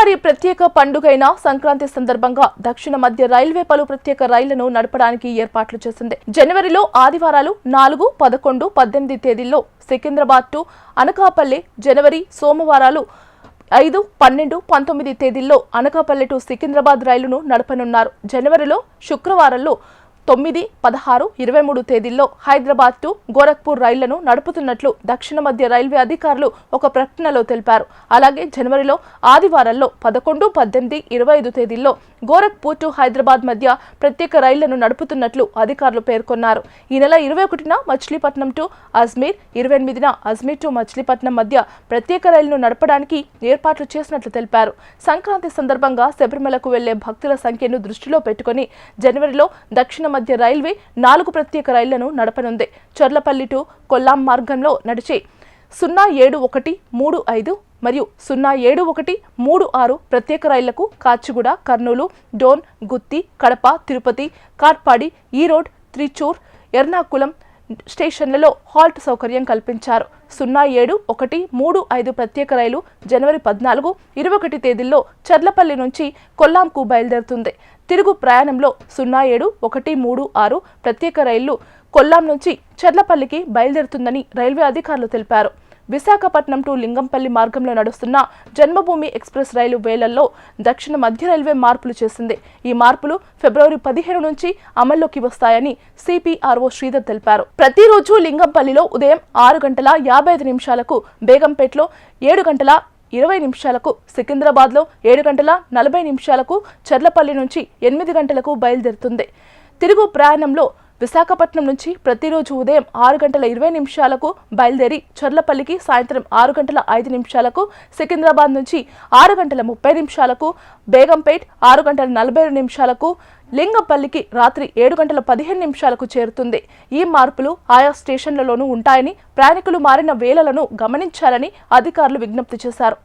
తెలుగువారి ప్రత్యేక పండుగైన సంక్రాంతి సందర్భంగా దక్షిణ మధ్య రైల్వే పలు ప్రత్యేక రైళ్ళను నడపడానికి ఏర్పాట్లు చేసింది. జనవరిలో ఆదివారాలు నాలుగు పదకొండు పద్దెనిమిది తేదీల్లో సికింద్రాబాద్ టు అనకాపల్లి జనవరి సోమవారాలు ఐదు పన్నెండు పంతొమ్మిది తేదీల్లో అనకాపల్లి టు సికింద్రాబాద్ రైలును నడపనున్నారు. జనవరిలో శుక్రవారంలో తొమ్మిది పదహారు ఇరవై మూడు తేదీల్లో హైదరాబాద్ టు గోరఖ్పూర్ రైళ్ళను నడుపుతున్నట్లు దక్షిణ మధ్య రైల్వే అధికారులు ఒక ప్రకటనలో తెలిపారు. అలాగే జనవరిలో ఆదివారాల్లో పదకొండు పద్దెనిమిది ఇరవై ఐదు తేదీల్లో గోరఖ్పూర్ టు హైదరాబాద్ మధ్య ప్రత్యేక రైళ్ళను నడుపుతున్నట్లు అధికారులు పేర్కొన్నారు. ఈ నెల ఇరవై ఒకటిన మచిలీపట్నం టు అజ్మీర్ ఇరవై ఎనిమిదిన అజ్మీర్ టు మచిలీపట్నం మధ్య ప్రత్యేక రైలును నడపడానికి ఏర్పాట్లు చేసినట్లు తెలిపారు. సంక్రాంతి సందర్భంగా శబరిమలకు వెళ్ళే భక్తుల సంఖ్యను దృష్టిలో పెట్టుకుని జనవరిలో దక్షిణ మధ్య రైల్వే నాలుగు ప్రత్యేక రైళ్ళను నడపనుంది. చర్లపల్లి టు కొల్లాం మార్గంలో నడిచే సున్నా ఏడు ఒకటి మూడు ఐదు మరియు సున్నా ఏడు ఒకటి మూడు ఆరు ప్రత్యేక రైళ్ళకు కాచిగూడ కర్నూలు డోన్ గుత్తి కడప తిరుపతి కాట్పాడి ఈరోడ్ త్రిచూర్ ఎర్నాకుళం స్టేషన్లలో హాల్ట్ సౌకర్యం కల్పించారు. సున్నా ఏడు ఒకటి మూడు ఐదు ప్రత్యేక రైలు జనవరి పద్నాలుగు ఇరవై ఒకటి తేదీల్లో చర్లపల్లి నుంచి కొల్లాంకు బయలుదేరుతుంది. తిరుగు ప్రయాణంలో సున్నా ఏడు ఒకటి మూడు ఆరు ప్రత్యేక రైళ్ళు కొల్లాం నుంచి చర్లపల్లికి బయలుదేరుతుందని రైల్వే అధికారులు తెలిపారు. విశాఖపట్నం టు లింగంపల్లి మార్గంలో నడుస్తున్న జన్మభూమి ఎక్స్ప్రెస్ రైలు వేలల్లో దక్షిణ మధ్య రైల్వే మార్పులు చేసింది. ఈ మార్పులు ఫిబ్రవరి పదిహేను నుంచి అమల్లోకి వస్తాయని సిపిఆర్ఓ శ్రీధర్ తెలిపారు. ప్రతిరోజు లింగంపల్లిలో ఉదయం ఆరు గంటల యాభై ఐదు నిమిషాలకు బేగంపేటలో ఏడు గంటల ఇరవై నిమిషాలకు సికింద్రాబాద్లో ఏడు గంటల నలభై నిమిషాలకు చర్లపల్లి నుంచి ఎనిమిది గంటలకు బయలుదేరుతుంది. తిరుగు ప్రయాణంలో విశాఖపట్నం నుంచి ప్రతిరోజు ఉదయం ఆరు గంటల ఇరవై నిమిషాలకు బయలుదేరి చర్లపల్లికి సాయంత్రం ఆరు గంటల ఐదు నిమిషాలకు సికింద్రాబాద్ నుంచి ఆరు గంటల ముప్పై నిమిషాలకు బేగంపేట్ ఆరు గంటల నలభై రెండు నిమిషాలకు లింగపల్లికి రాత్రి ఏడు గంటల పదిహేను నిమిషాలకు చేరుతుంది. ఈ మార్పులు ఆయా స్టేషన్లలోనూ ఉంటాయని ప్రయాణికులు మారిన వేళలను గమనించాలని అధికారులు విజ్ఞప్తి చేశారు.